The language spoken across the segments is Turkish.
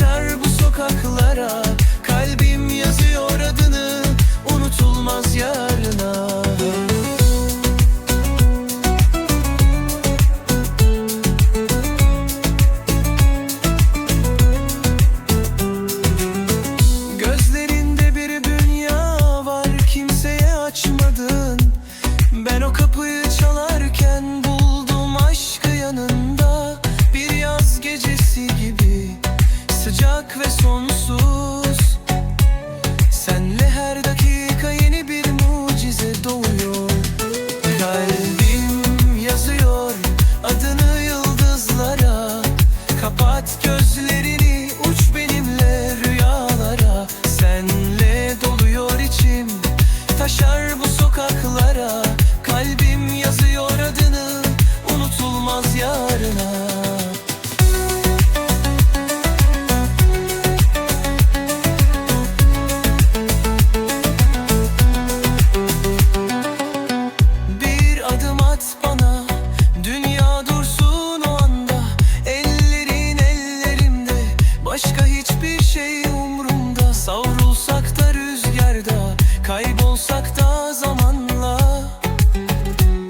taşar bu sokaklara. Kalbim yazıyor adını unutulmaz yarına. Gözlerinde bir dünya var kimseye açmadın. Ben o kapıyı çalarken buldum aşkı yanında. Bir yaz gecesi gibi sıcak ve sonsuz. Senle her dakika yeni bir mucize doğuyor. Kalbim yazıyor adını yıldızlara. Kapat gözlerini uç benimle rüyalara. Senle doluyor içim taşar bu sokaklara. Kalbim yazıyor adını unutulmaz yarına Başka hiçbir şey umrumda. Savrulsak da rüzgarda Kaybolsak da zamanla.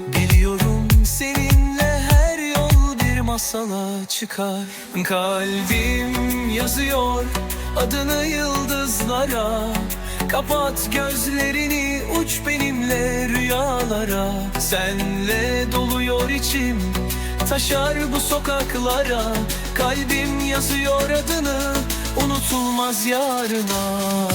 Biliyorum seninle her yol bir masala. Çıkar Kalbim yazıyor adını yıldızlara. Kapat gözlerini uç benimle rüyalara. Senle doluyor içim taşar bu sokaklara Kalbim yazıyor adını unutulmaz yarına